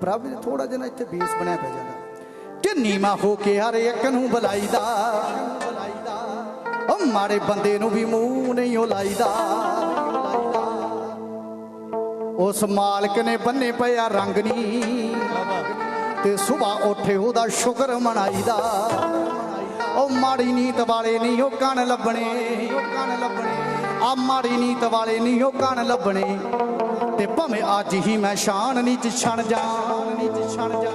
ਪ੍ਰਭ ਜੀ ਥੋੜਾ ਜਿਹਾ ਇੱਥੇ ਬੇਸ ਬਣਿਆ ਪੈ ਜਾਂਦਾ ਕਿ ਨੀਮਾ ਹੋ ਕੇ ਹਰ ਇੱਕ ਨੂੰ ਬੁਲਾਈਦਾ। ਉਹ ਮਾੜੇ ਬੰਦੇ ਨੂੰ ਵੀ ਮੂੰਹ ਨਹੀਂ ਉਹ ਲਾਈਦਾ ਉਸ ਮਾਲਕ ਨੇ ਬੰਨੇ ਪਿਆ ਰੰਗ ਨੀ। ਤੇ ਸਵੇਰ ਉੱਠੇ ਉਹਦਾ ਸ਼ੁਕਰ ਮਨਾਈਦਾ। ਉਹ ਮਾੜੀ ਨੀਤ ਵਾਲੇ ਨਹੀਂ ਉਹ ਕਣ ਲੱਭਣੇ। ਆ ਮਾੜੀ ਨੀਤ ਵਾਲੇ ਨਹੀਂ ਉਹ ਕਣ ਲੱਭਣੇ। ਤੇ ਭਾਵੇਂ ਅੱਜ ਹੀ ਮੈਂ ਸ਼ਾਨ ਨੀਚ ਛਣ ਜਾ ਨੀਚ ਛਣ ਜਾ।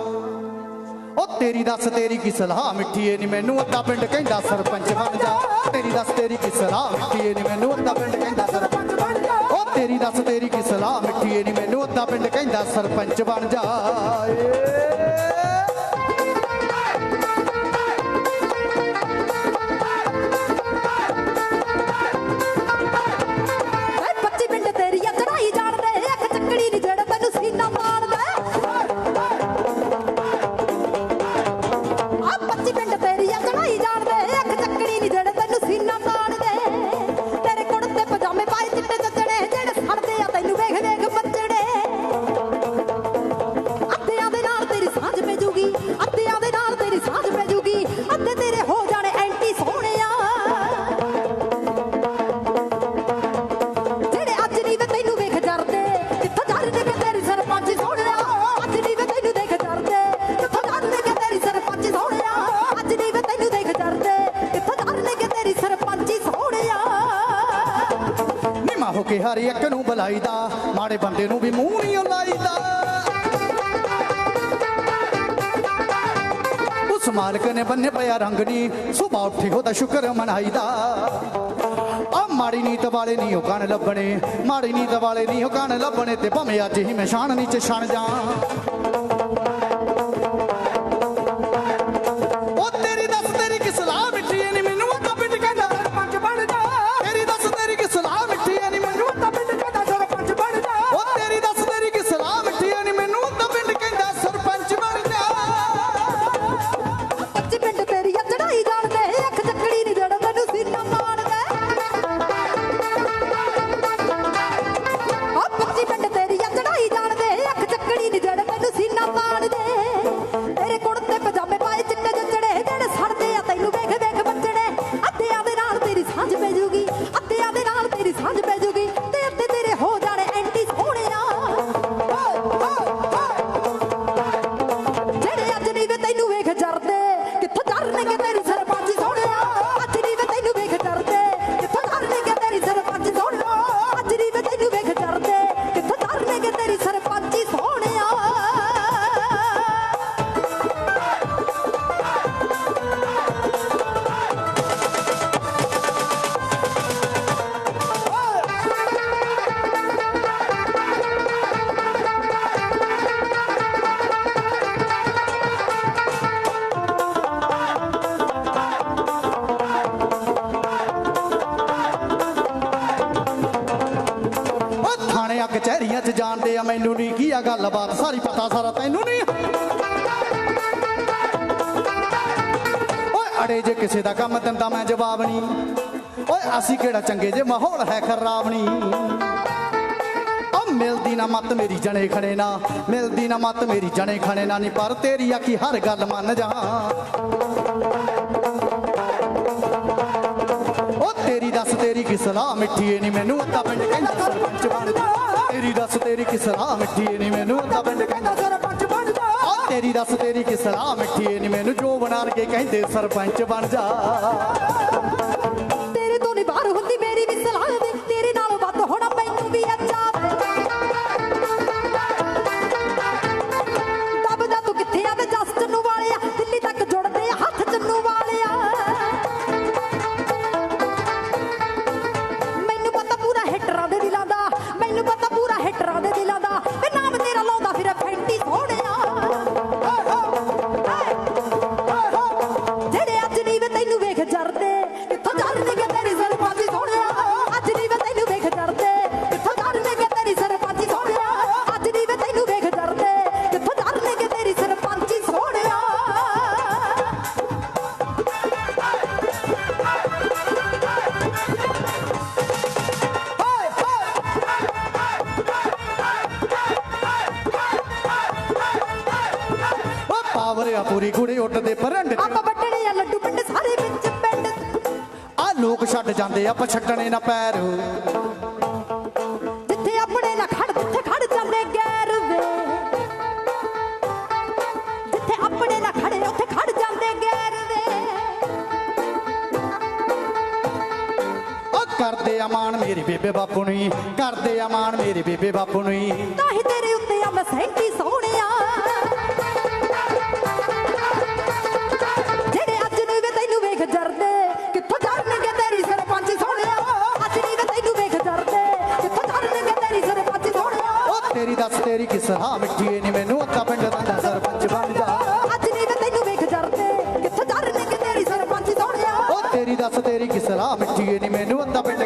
ਉਹ ਤੇਰੀ ਦੱਸ ਤੇਰੀ ਕੀ ਸਲਾਹ? ਮਿੱਠੀਏ ਨੀ ਮੈਨੂੰ ਅੱਧਾ ਪਿੰਡ ਕਹਿੰਦਾ ਸਰਪੰਚ ਬਣ ਜਾ। ਤੇਰੀ ਦੱਸ ਤੇਰੀ ਕੀ ਸਲਾਹ? ਮਿੱਠੀਏ ਨੀ ਮੈਨੂੰ ਅੱਧਾ ਪਿੰਡ ਕਹਿੰਦਾ ਸਰਪੰਚ ਬਣ ਜਾ। ਉਹ ਤੇਰੀ ਦੱਸ ਤੇਰੀ ਕੀ ਸਲਾਹ? ਮਿੱਠੀਏ ਨੀ ਮੈਨੂੰ ਅੱਧਾ ਪਿੰਡ ਕਹਿੰਦਾ ਸਰਪੰਚ ਬਣ ਜਾ। ਏ ਕੇ ਹਰ ਇੱਕ ਨੂੰ ਬੁਲਾਈਦਾ, ਮਾੜੇ ਬੰਦੇ ਨੂੰ ਵੀ ਮੂੰਹ ਨਹੀਂ ਲਾਈਦਾ ਉਸ ਮਾਲਕ ਨੇ ਬੰਨੇ ਪਿਆ ਰੰਗ ਨੀ ਸੁਬਾ ਉੱਠੇ ਉਹਦਾ ਸ਼ੁਕਰ ਮਨਾਈਦਾ। ਆ ਮਾੜੀ ਨੀਤ ਵਾਲੇ ਨਹੀਂ ਉਹ ਕਣ ਲੱਭਣੇ, ਮਾੜੀ ਨੀਤ ਵਾਲੇ ਨਹੀਂ ਉਹ ਕਣ ਲੱਭਣੇ ਤੇ ਭਾਵੇਂ ਅੱਜ ਹੀ ਮੈਂ ਸ਼ਾਨ ਨੀਚ ਛਣ ਜਾ। ਆ, ਮੈਨੂੰ ਨਹੀਂ ਕੀ ਆ ਗੱਲਬਾਤ, ਸਾਰੀ ਪਤਾ ਸਾਰਾ ਤੈਨੂੰ ਨਹੀਂ ਓਏ, ਅੜੇ ਜੇ ਕਿਸੇ ਦਾ ਕੰਮ ਦਿੰਦਾ ਮੈਂ ਜਵਾਬ ਨਹੀਂ ਓਏ, ਅਸੀਂ ਕਿਹੜਾ ਚੰਗੇ ਜੇ ਮਾਹੌਲ ਹੈ ਖਰਾਬ ਨਹੀਂ ਓ, ਮਿਲਦੀ ਨਾ ਮੱਤ ਮੇਰੀ ਜਣੇ ਖਣੇ ਨਾ, ਮਿਲਦੀ ਨਾ ਮਤ ਮੇਰੀ ਜਣੇ ਖਣੇ ਨਾ ਨਹੀਂ ਪਰ ਤੇਰੀ ਆਖੀ ਹਰ ਗੱਲ ਮੰਨ ਜਾ। ਉਹ ਤੇਰੀ ਦੱਸ ਤੇਰੀ ਕੀ ਸਲਾਹ ਮਿੱਠੀ ਏ ਨੀ, ਮੈਨੂੰ ਅੱਧਾ ਪਿੰਡ ਕਹਿੰਦਾ ਸਰਪੰਚ ਬਣ ਜਾ ਤੇਰੀ ਦੱਸ ਤੇਰੀ ਕੀ ਸਲਾਹ ਮਿੱਠੀ ਏ ਨੀ ਮੈਨੂੰ? ਅੱਧਾ ਪਿੰਡ ਕਹਿੰਦਾ ਸਰਪੰਚ ਬਣ ਜਾ। ਤੇਰੀ ਦੱਸ ਤੇਰੀ ਕੀ ਸਲਾਹ ਮਿੱਠੀ ਏ ਨੀ ਮੈਨੂੰ? ਜੋ ਬਣਾ ਕੇ ਕਹਿੰਦੇ ਸਰਪੰਚ ਬਣ ਜਾ। ਪੂਰਾ ਹਿੱਟ ਦੇ ਦਿਲਾਂ ਦਾ। ਪਾਵਰ ਆ ਪੂਰੀ ਕੁੜੀ ਉੱਡਦੇ ਪਰੰਡ ਆਪਾਂ ਵੱਟਣੇ ਆ ਲੱਡੂ ਪਿੰਡ ਸਾਰੇ ਵਿੱਚ ਪਿੰਡ। ਆ ਲੋਕ ਛੱਡ ਜਾਂਦੇ ਆ ਪਛੱਟਣੇ ਨਾ ਪੈਰ। ਜਿੱਥੇ ਆਪਣੇ ਨਾ ਖੜ ਜਿੱਥੇ ਖੜ ਜਾਂਦੇ ਗੈਰ ਵੇ। ਜਿੱਥੇ ਆਪਣੇ ਨਾ ਖੜੇ ਉੱਥੇ ਖੜ ਜਾਂਦੇ ਗੈਰ ਵੇ। ਓ ਕਰਦੇ ਆ ਮਾਣ ਮੇਰੇ ਬੇਬੇ ਬਾਪੂ ਨੂੰ ਹੀ, ਕਰਦੇ ਆ ਮਾਣ ਮੇਰੇ ਬੇਬੇ ਬਾਪੂ ਨੂੰ। ਤਾਂ ਹੀ ਤੇਰੇ ਉੱਤੇ ਆ ਮੈਂ ਸੈਂਟੀ ਸੋਹਣਿਆ। ਤੇਰੀ ਕਿਸ ਹਾਂ ਮਿੱਠੀਏ ਨੀ ਮੈਨੂੰ ਅੱਧਾ ਪਿੰਡ ਦਾ ਸਰਪੰਚ ਬਣ ਜਾ। ਅੱਜ ਨਹੀਂ ਵੇ ਤੈਨੂੰ ਵੇਖ ਜਰਦੇ ਕਿੱਥੋਂ ਜਰਨਗੇ ਤੇਰੀ ਸਰਪੰਚ ਸੋਹਣਿਆ। ਓ ਤੇਰੀ ਦੱਸ ਤੇਰੀ ਕਿਸ ਹਾਂ ਮਿੱਠੀਏ ਨੀ ਮੈਨੂੰ ਅੱਧਾ ਪਿੰਡ